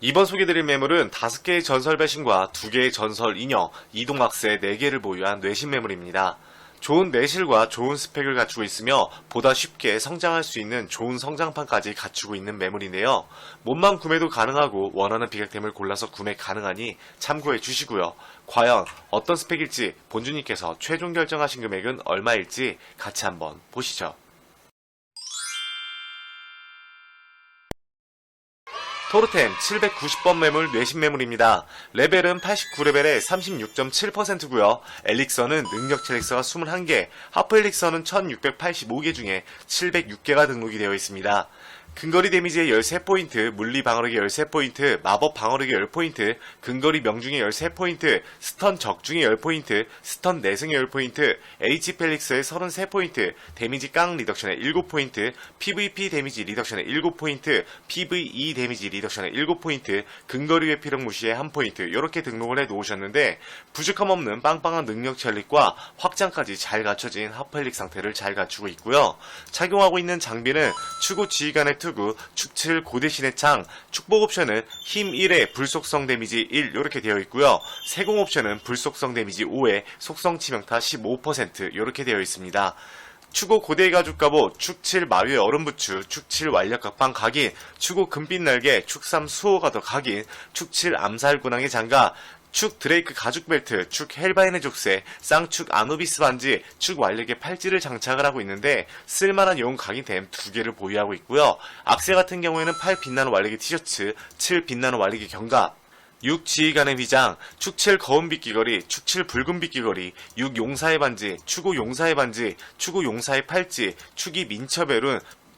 이번 소개드릴 매물은 5개의 전설 배신과 2개의 전설 인형, 이동학세 4개를 보유한 뇌신 매물입니다. 좋은 내실과 좋은 스펙을 갖추고 있으며 보다 쉽게 성장할 수 있는 좋은 성장판까지 갖추고 있는 매물인데요. 몸만 구매도 가능하고 원하는 비각템을 골라서 구매 가능하니 참고해 주시고요. 과연 어떤 스펙일지 본주님께서 최종 결정하신 금액은 얼마일지 같이 한번 보시죠. 토르템 790번 매물 뇌신 매물입니다. 레벨은 89레벨에 36.7%고요. 엘릭서는 능력 첼릭서가 21개, 하프 엘릭서는 1685개 중에 706개가 등록이 되어 있습니다. 근거리 데미지의 13포인트, 물리 방어력의 13포인트, 마법 방어력의 10포인트, 근거리 명중의 13포인트, 스턴 적중의 10포인트, 스턴 내승의 10포인트, H 펠릭스의 33포인트, 데미지 깡 리덕션의 7포인트, PVP 데미지 리덕션의 7포인트, PVE 데미지 리덕션의 7포인트, 근거리 회피력 무시의 1포인트, 이렇게 등록을 해 놓으셨는데, 부족함 없는 빵빵한 능력 첼릭과 확장까지 잘 갖춰진 하펠릭 상태를 잘 갖추고 있고요. 착용하고 있는 장비는 추구 지휘관의 투 구, 축7 고대신의 창, 축복 옵션은 힘 1에 불속성 데미지 1 이렇게 되어 있고요. 세공 옵션은 불속성 데미지 5에 속성 치명타 15% 이렇게 되어 있습니다. 추고 고대의 가죽 갑옷, 축7 마유의 얼음부추, 축7 완력 각방 각인, 추고 금빛 날개, 축3 수호가 더 각인, 축7 암살 군왕의 장가, 축 드레이크 가죽 벨트, 축 헬바인의 족쇄, 쌍축 아누비스 반지, 축 완력의 팔찌를 장착을 하고 있는데 쓸만한 용 각인템 두 개를 보유하고 있고요. 악세 같은 경우에는 8 빛나는 완력의 티셔츠, 7 빛나는 완력의 경갑, 6 지휘관의 위장, 축7 거운빛 귀걸이, 축7 붉은빛 귀걸이, 6 용사의 반지, 추구 용사의 반지, 추구 용사의 팔찌, 축이 민첩의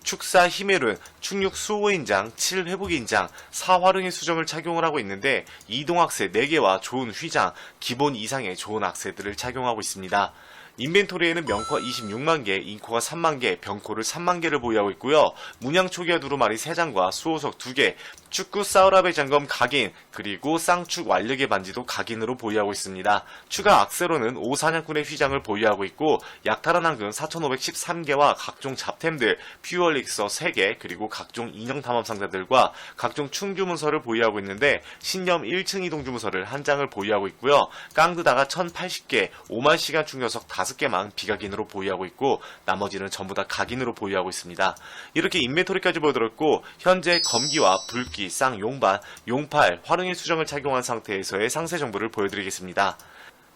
축사 힘의 룬, 축육 수호인장, 7 회복인장, 4 활용의 수정을 착용을 하고 있는데 이동악세 4개와 좋은 휘장, 기본 이상의 좋은 악세들을 착용하고 있습니다. 인벤토리에는 명코 26만 개, 인코가 3만 개, 병코를 3만 개를 보유하고 있고요. 문양 초기화 두루마리 3장과 수호석 2개, 축구 사우라베 장검 각인, 그리고 쌍축 완력의 반지도 각인으로 보유하고 있습니다. 추가 악세로는 오사냥꾼의 휘장을 보유하고 있고 약탈한 황금 4513개와 각종 잡템들, 퓨어릭서 3개, 그리고 각종 인형 탐험 상자들과 각종 충주 문서를 보유하고 있는데 신념 1층 이동 주문서를 한 장을 보유하고 있고요. 깡드다가 1080개, 5만 시간 충전석 5개만 비각인으로 보유하고 있고 나머지는 전부 다 각인으로 보유하고 있습니다. 이렇게 인벤토리까지 보여드렸고 현재 검기와 불기, 쌍, 용반, 용팔, 활용의 수정을 착용한 상태에서의 상세 정보를 보여드리겠습니다.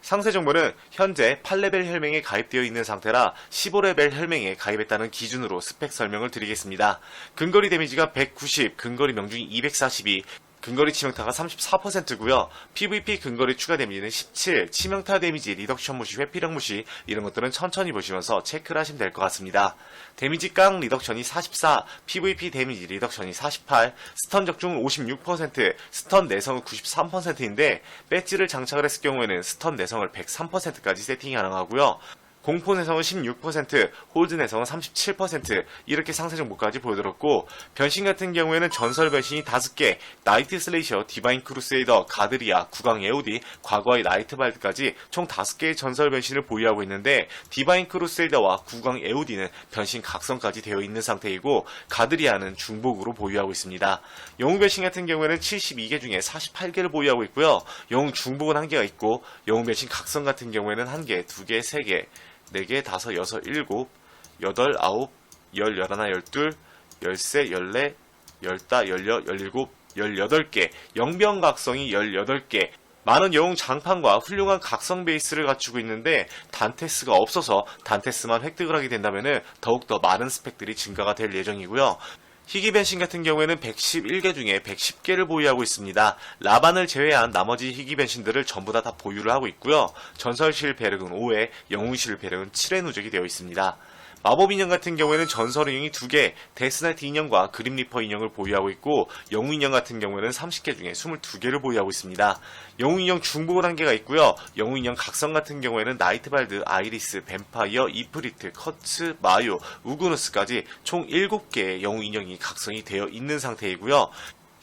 상세 정보는 현재 8레벨 혈맹에 가입되어 있는 상태라 15레벨 혈맹에 가입했다는 기준으로 스펙 설명을 드리겠습니다. 근거리 데미지가 190, 근거리 명중이 242, 근거리 치명타가 34%고요. PVP 근거리 추가 데미지는 17, 치명타 데미지, 리덕션 무시, 회피력 무시 이런 것들은 천천히 보시면서 체크를 하시면 될 것 같습니다. 데미지 깡 리덕션이 44, PVP 데미지 리덕션이 48, 스턴 적중은 56%, 스턴 내성은 93%인데 배지를 장착을 했을 경우에는 스턴 내성을 103%까지 세팅이 가능하고요. 공포 내성은 16%, 홀드 내성은 37% 이렇게 상세 정보까지 보여드렸고 변신 같은 경우에는 전설 변신이 5개, 나이트 슬레이셔, 디바인 크루세이더, 가드리아, 구강 에오디, 과거의 나이트 발드까지 총 5개의 전설 변신을 보유하고 있는데 디바인 크루세이더와 구강 에오디는 변신 각성까지 되어 있는 상태이고 가드리아는 중복으로 보유하고 있습니다. 영웅 변신 같은 경우에는 72개 중에 48개를 보유하고 있고요. 영웅 중복은 1개가 있고 영웅 변신 각성 같은 경우에는 1개, 2개, 3개 4개, 5, 6, 7, 8, 9, 10, 11, 12, 13, 14, 15, 16, 17, 18개, 영병각성이 18개, 많은 영웅 장판과 훌륭한 각성 베이스를 갖추고 있는데 단테스가 없어서 단테스만 획득을 하게 된다면 더욱더 많은 스펙들이 증가가 될 예정이고요. 희귀 변신 같은 경우에는 111개 중에 110개를 보유하고 있습니다. 라반을 제외한 나머지 희귀 변신들을 전부 다, 다 보유를 하고 있고요. 전설실 배력은 5회, 영웅실 배력은 7회 누적이 되어 있습니다. 마법 인형 같은 경우에는 전설 인형이 2개, 데스나이트 인형과 그림 리퍼 인형을 보유하고 있고 영웅 인형 같은 경우에는 30개 중에 22개를 보유하고 있습니다. 영웅 인형 한 개가 있고요. 영웅 인형 각성 같은 경우에는 나이트발드, 아이리스, 뱀파이어, 이프리트, 커츠, 마요, 우그누스까지 총 7개의 영웅 인형이 각성이 되어 있는 상태이고요.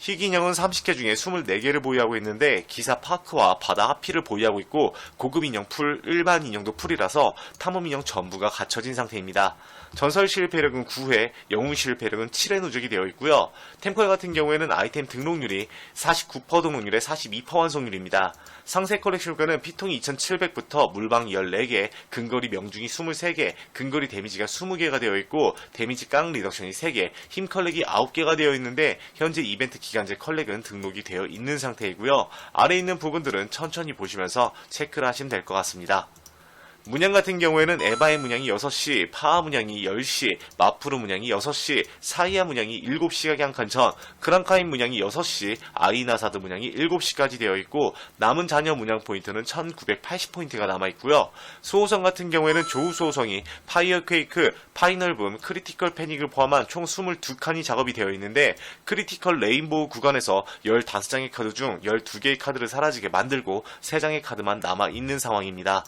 희귀인형은 30개 중에 24개를 보유하고 있는데 기사 파크와 바다 하피를 보유하고 있고 고급 인형 풀, 일반 인형도 풀이라서 탐험 인형 전부가 갖춰진 상태입니다. 전설 실패력은 9회, 영웅 실패력은 7회 누적이 되어 있고요. 템컬 같은 경우에는 아이템 등록률이 49% 등록률에 42% 완성률입니다. 상세 컬렉션가는 피통이 2700부터 물방 14개, 근거리 명중이 23개, 근거리 데미지가 20개가 되어 있고 데미지 깡 리덕션이 3개, 힘 컬렉이 9개가 되어 있는데 현재 이벤트 기 간제 컬렉은 등록이 되어 있는 상태이고요. 아래 있는 부분들은 천천히 보시면서 체크를 하시면 될 것 같습니다. 문양 같은 경우에는 에바의 문양이 6시, 파하 문양이 10시, 마프루 문양이 6시, 사이아 문양이 7시가 한 전, 크랑카인 문양이 6시, 아이나사드 문양이 7시까지 되어 있고 남은 잔여 문양 포인트는 1980포인트가 남아 있고요. 수호성 같은 경우에는 조우 수호성이 파이어 퀘이크, 파이널 붐, 크리티컬 패닉을 포함한 총 22칸이 작업이 되어 있는데 크리티컬 레인보우 구간에서 15장의 카드 중 12개의 카드를 사라지게 만들고 3장의 카드만 남아 있는 상황입니다.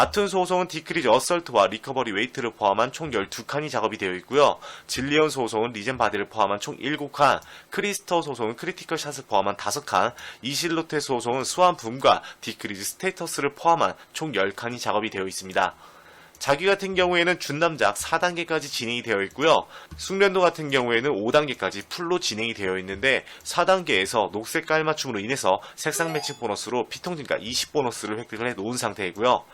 아툰 소송은 디크리즈 어설트와 리커버리 웨이트를 포함한 총 12칸이 작업이 되어 있고요. 진리언 소송은 리젠 바디를 포함한 총 7칸, 크리스터 소송은 크리티컬 샷을 포함한 5칸, 이실로테 소송은 수완 붐과 디크리즈 스테이터스를 포함한 총 10칸이 작업이 되어 있습니다. 자기 같은 경우에는 준남작 4단계까지 진행이 되어 있고요. 숙련도 같은 경우에는 5단계까지 풀로 진행이 되어 있는데 4단계에서 녹색 깔맞춤으로 인해서 색상 매칭 보너스로 피통진가 20 보너스를 획득을 해 놓은 상태이고요.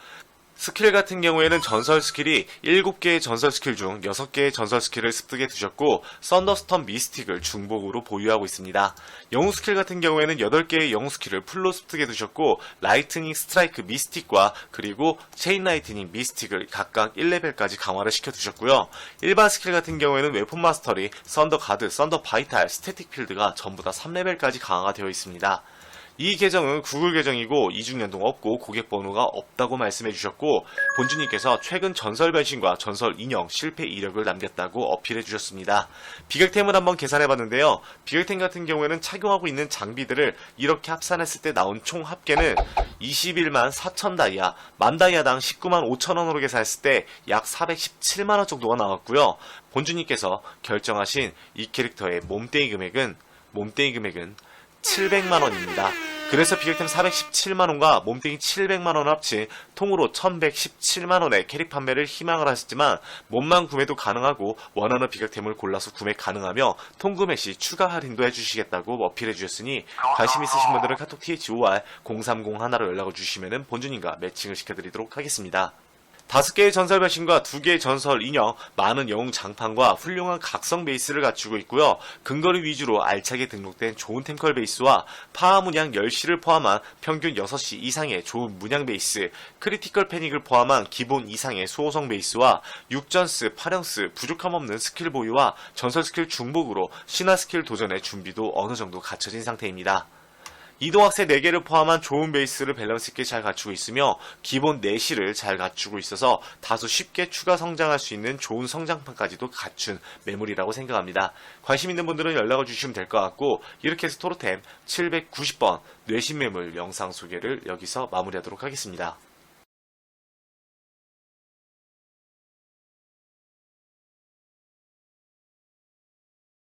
스킬 같은 경우에는 전설 스킬이 7개의 전설 스킬 중 6개의 전설 스킬을 습득해 두셨고 썬더스턴 미스틱을 중복으로 보유하고 있습니다. 영웅 스킬 같은 경우에는 8개의 영웅 스킬을 풀로 습득해 두셨고 라이트닝 스트라이크 미스틱과 그리고 체인 라이트닝 미스틱을 각각 1레벨까지 강화를 시켜 두셨고요. 일반 스킬 같은 경우에는 웨폰 마스터리, 썬더 가드, 썬더 바이탈, 스태틱 필드가 전부 다 3레벨까지 강화가 되어 있습니다. 이 계정은 구글 계정이고 이중 연동 없고 고객 번호가 없다고 말씀해 주셨고 본주님께서 최근 전설 변신과 전설 인형 실패 이력을 남겼다고 어필해 주셨습니다. 비격템을 한번 계산해 봤는데요. 비격템 같은 경우에는 착용하고 있는 장비들을 이렇게 합산했을 때 나온 총 합계는 21만 4천 다이아, 만 다이아당 19만 5천 원으로 계산했을 때 약 417만 원 정도가 나왔고요. 본주님께서 결정하신 이 캐릭터의 몸뚱이 금액은 몸뚱이 금액은 700만 원입니다. 그래서 비격템 417만 원과 몸뚱이 700만 원 합친 통으로 1117만 원의 캐릭 판매를 희망을 하셨지만 몸만 구매도 가능하고 원하는 비격템을 골라서 구매 가능하며 통구매 시 추가 할인도 해주시겠다고 어필해 주셨으니 관심 있으신 분들은 카톡 THOR 030 하나로 연락을 주시면 본주님과 매칭을 시켜드리도록 하겠습니다. 다섯 개의 전설 변신과 두 개의 전설 인형, 많은 영웅 장판과 훌륭한 각성 베이스를 갖추고 있고요. 근거리 위주로 알차게 등록된 좋은 템컬 베이스와 파워 문양 10시를 포함한 평균 6시 이상의 좋은 문양 베이스, 크리티컬 패닉을 포함한 기본 이상의 수호성 베이스와 6전스, 8형스, 부족함 없는 스킬 보유와 전설 스킬 중복으로 신화 스킬 도전의 준비도 어느 정도 갖춰진 상태입니다. 이동학세 4개를 포함한 좋은 베이스를 밸런스 있게 잘 갖추고 있으며 기본 내실을 잘 갖추고 있어서 다소 쉽게 추가 성장할 수 있는 좋은 성장판까지도 갖춘 매물이라고 생각합니다. 관심 있는 분들은 연락을 주시면 될 것 같고 이렇게 해서 토로템 790번 뇌신 매물 영상 소개를 여기서 마무리하도록 하겠습니다.